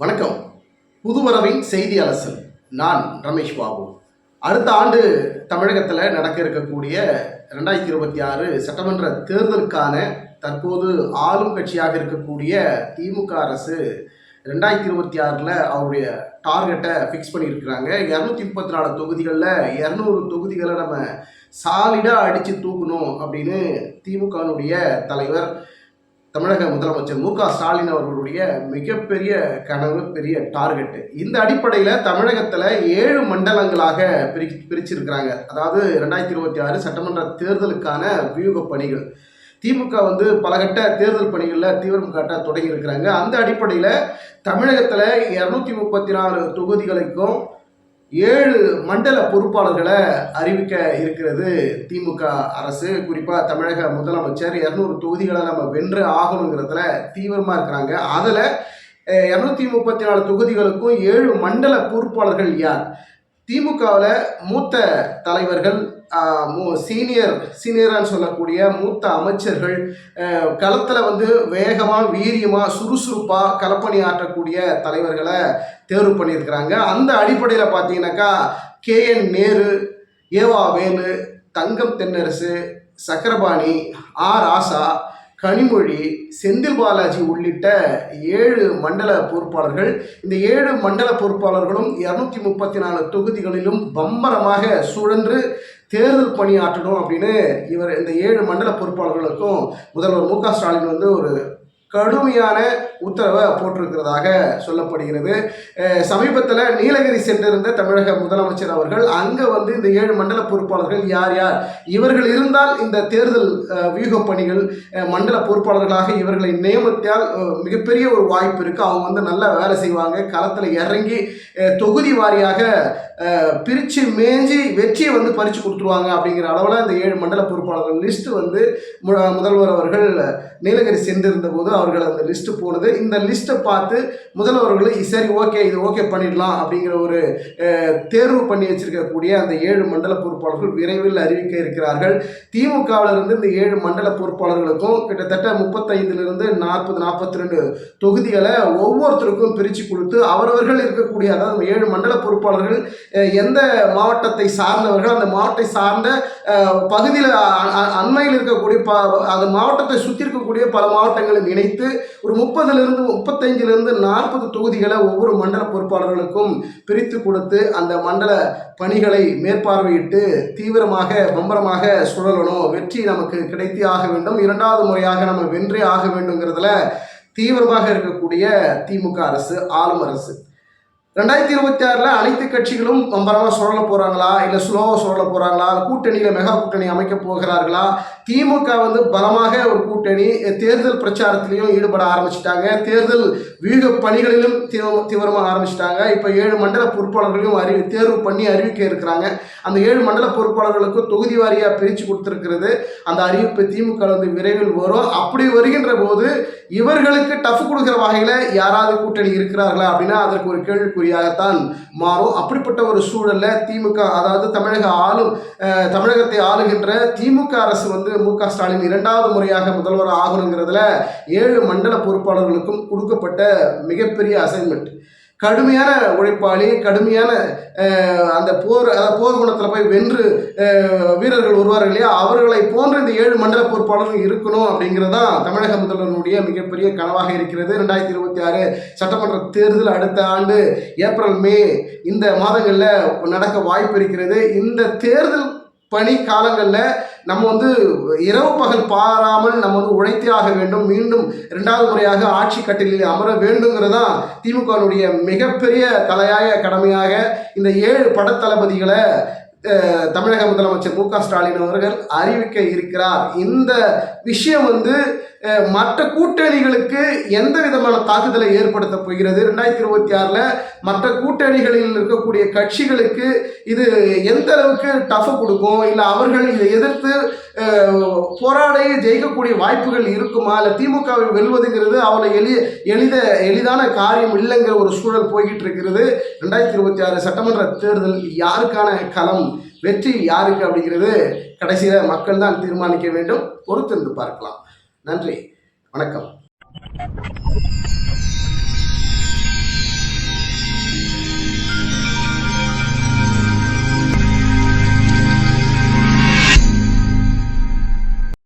வணக்கம். புதுவரவின் செய்தி அலசல் நான் ரமேஷ் பாபு. அடுத்த ஆண்டு தமிழகத்தில் நடக்க இருக்கக்கூடிய ரெண்டாயிரத்தி இருபத்தி ஆறு சட்டமன்ற தேர்தலுக்கான தற்போது ஆளும் கட்சியாக இருக்கக்கூடிய திமுக அரசு ரெண்டாயிரத்தி இருபத்தி ஆறில் அவருடைய டார்கெட்டை ஃபிக்ஸ் பண்ணியிருக்கிறாங்க. இரநூத்தி முப்பத்தி நாலு தொகுதிகளில் இரநூறு தொகுதிகளை நம்ம சாலிடாக அடித்து தூக்கணும் அப்படின்னு திமுகனுடைய தலைவர் தமிழக முதலமைச்சர் மு க ஸ்டாலின் அவர்களுடைய மிகப்பெரிய கனவு பெரிய டார்கெட்டு இந்த அடிப்படையில் தமிழகத்தில் ஏழு மண்டலங்களாக பிரி பிரிச்சிருக்கிறாங்க. அதாவது ரெண்டாயிரத்தி இருபத்தி ஆறு சட்டமன்ற தேர்தலுக்கான வியூக பணிகள். திமுக வந்து பலகட்ட தேர்தல் பணிகளில் தீவிரம் காட்ட தொடங்கியிருக்கிறாங்க. அந்த அடிப்படையில் தமிழகத்தில் இரநூத்தி முப்பத்தி நாலு தொகுதிகளுக்கும் ஏழு மண்டல பொறுப்பாளர்களை அறிவிக்க இருக்கிறது திமுக அரசு. குறிப்பாக தமிழக முதலமைச்சர் இரநூறு தொகுதிகளை நம்ம வென்று ஆகணுங்கிறதுல தீவிரமாக இருக்கிறாங்க. அதில் இரநூத்தி முப்பத்தி நாலு தொகுதிகளுக்கும் ஏழு மண்டல பொறுப்பாளர்கள் யார்? திமுகவில் மூத்த தலைவர்கள் சீனியர் சீனியரான்னு சொல்லக்கூடிய மூத்த அமைச்சர்கள் களத்தில் வந்து வேகமாக வீரியமாக சுறுசுறுப்பாக களப்பணி ஆற்றக்கூடிய தலைவர்களை தேர்வு பண்ணியிருக்கிறாங்க. அந்த அடிப்படையில் பார்த்தீங்கன்னாக்கா கே என் நேரு ஏவா வேலு தங்கம் தென்னரசு சக்கரபாணி ஆர். ஆசா கனிமொழி செந்தில் பாலாஜி உள்ளிட்ட ஏழு மண்டல பொறுப்பாளர்கள். இந்த ஏழு மண்டல பொறுப்பாளர்களும் இரநூத்தி முப்பத்தி நாலு தொகுதிகளிலும் பம்பரமாக சுழன்று தேர்தல் பணியாற்றணும் அப்படின்னு இவர் இந்த ஏழு மண்டல பொறுப்பாளர்களுக்கும் முதல்வர் மு க ஸ்டாலின் வந்து ஒரு கடுமையான உத்தரவை போட்டிருக்கிறதாக சொல்லப்படுகிறது. சமீபத்தில் நீலகிரி சென்றிருந்த தமிழக முதலமைச்சர் அவர்கள் அங்கே வந்து இந்த ஏழு மண்டல பொறுப்பாளர்கள் யார் யார்? இவர்கள் இருந்தால் இந்த தேர்தல் வியூக பணிகள் மண்டல பொறுப்பாளர்களாக இவர்களை நியமித்தால் மிகப்பெரிய ஒரு வாய்ப்பு இருக்குது அவங்க வந்து நல்லா வேலை செய்வாங்க. களத்தில் இறங்கி தொகுதி வாரியாக பிரித்து மேஞ்சி வெற்றியை வந்து பறித்து கொடுத்துருவாங்க அப்படிங்கிற அளவில் இந்த ஏழு மண்டல பொறுப்பாளர்கள் லிஸ்ட்டு வந்து முதல்வர் அவர்கள் நீலகிரி சென்றிருந்த போது அவர்கள் அந்த லிஸ்ட்டு போனது இந்த லிஸ்ட்டை பார்த்து முதல்வர்கள் சரி ஓகே இது ஓகே பண்ணிடலாம் அப்படிங்கிற ஒரு தேர்வு பண்ணி வச்சிருக்கக்கூடிய அந்த ஏழு மண்டல பொறுப்பாளர்கள் விரைவில் அறிவிக்க இருக்கிறார்கள். திமுகவிலிருந்து இந்த ஏழு மண்டல பொறுப்பாளர்களுக்கும் கிட்டத்தட்ட முப்பத்தைந்துலேருந்து நாற்பது நாற்பத்தி ரெண்டு தொகுதிகளை ஒவ்வொருத்தருக்கும் பிரித்து கொடுத்து அவரவர்கள் இருக்கக்கூடிய அதாவது ஏழு மண்டல பொறுப்பாளர்கள் எந்த மாவட்டத்தை சார்ந்தவர்கள் அந்த மாவட்டத்தை சார்ந்த பகுதியில் அண்மையில் இருக்கக்கூடிய ப அந்த மாவட்டத்தை சுற்றி இருக்கக்கூடிய பல மாவட்டங்களும் வைத்து ஒரு முப்பதுலேருந்து முப்பத்தஞ்சிலிருந்து நாற்பது தொகுதிகளை ஒவ்வொரு மண்டல பொறுப்பாளர்களுக்கும் பிரித்து கொடுத்து அந்த மண்டல பணிகளை மேற்பார்வையிட்டு தீவிரமாக பம்பரமாக சுழலணும். வெற்றி நமக்கு கிடைத்தே ஆக வேண்டும். இரண்டாவது முறையாக நம்ம வென்றே ஆக வேண்டுங்கிறதுல தீவிரமாக இருக்கக்கூடிய திமுக அரசு ஆளும் அரசு. ரெண்டாயிரத்தி இருபத்தி ஆறில் அனைத்து கட்சிகளும் பம்பரமாக சுழல போகிறாங்களா இல்லை ஸ்லோவாக சுழல போகிறாங்களா கூட்டணியில் மெகா கூட்டணி அமைக்க போகிறார்களா? திமுக வந்து பலமாக ஒரு கூட்டணி தேர்தல் பிரச்சாரத்திலையும் ஈடுபட ஆரம்பிச்சிட்டாங்க. தேர்தல் வீக பணிகளிலும் தீவிரமாக ஆரம்பிச்சிட்டாங்க. இப்போ ஏழு மண்டல பொறுப்பாளர்களையும் அறிவி தேர்வு பண்ணி அறிவிக்க இருக்கிறாங்க. அந்த ஏழு மண்டல பொறுப்பாளர்களுக்கும் தொகுதி வாரியாக பிரித்து கொடுத்துருக்கிறது. அந்த அறிவிப்பு திமுக வந்து விரைவில் வரும். அப்படி வருகின்ற போது இவர்களுக்கு டஃப் கொடுக்குற வகையில் யாராவது கூட்டணி இருக்கிறார்களா அப்படின்னா அதற்கு ஒரு கேள்விக்குறியாகத்தான் மாறும். அப்படிப்பட்ட ஒரு சூழலில் திமுக அதாவது தமிழக ஆளும் தமிழகத்தை ஆளுகின்ற திமுக அரசு வந்து மு க ஸ்டாலின் இரண்டாவது முறையாக முதல்வர் ஆகணுங்கிறதுல ஏழு மண்டல பொறுப்பாளர்களுக்கும் கொடுக்கப்பட்ட மிகப்பெரிய அசைன்மெண்ட் கடுமையான உழைப்பாளி கடுமையான அந்த போர் அதாவது போர் குணத்தில் போய் வென்று வீரர்கள் வருவார்கள் இல்லையா? அவர்களை போன்ற இந்த ஏழு மண்டல பொறுப்பாளர்கள் இருக்கணும் அப்படிங்கிறது தான் தமிழக முதல்வனுடைய மிகப்பெரிய கனவாக இருக்கிறது. ரெண்டாயிரத்தி இருபத்தி ஆறு சட்டமன்ற தேர்தல் அடுத்த ஆண்டு ஏப்ரல் மே இந்த மாதங்களில் நடக்க வாய்ப்பு இருக்கிறது. இந்த தேர்தல் பனி காலங்களில் நம்ம வந்து இரவு பகல் பாராமல் நம்ம வந்து உழைத்தே ஆக வேண்டும். மீண்டும் இரண்டாவது முறையாக ஆட்சி கட்டிலில் அமர வேண்டுங்கிறதான் திமுகனுடைய மிகப்பெரிய தலையாய கடமையாக இந்த ஏழு படத்தளபதிகளை தமிழக முதலமைச்சர் மு க ஸ்டாலின் அவர்கள் அறிவிக்க இருக்கிறார். இந்த விஷயம் வந்து மற்ற கூட்டணிகளுக்கு எந்த விதமான தாக்குதலை ஏற்படுத்த போகிறது? ரெண்டாயிரத்தி இருபத்தி ஆறில் மற்ற கூட்டணிகளில் இருக்கக்கூடிய கட்சிகளுக்கு இது எந்த அளவுக்கு டஃப் கொடுக்கும்? இல்லை அவர்கள் இதை எதிர்த்து போராடி ஜெயிக்கக்கூடிய வாய்ப்புகள் இருக்குமா? இல்லை திமுகவை வெல்வதுங்கிறது அவளை எளிய எளித எளிதான காரியம் இல்லைங்கிற ஒரு சூழல் போய்கிட்டு இருக்கிறது. ரெண்டாயிரத்தி இருபத்தி ஆறு சட்டமன்ற தேர்தல் யாருக்கான களம்? வெற்றி யாருக்கு அப்படிங்கிறது கடைசியில் மக்கள் தான் தீர்மானிக்க வேண்டும். பொறுத்திருந்து பார்க்கலாம். நன்றி. வணக்கம்.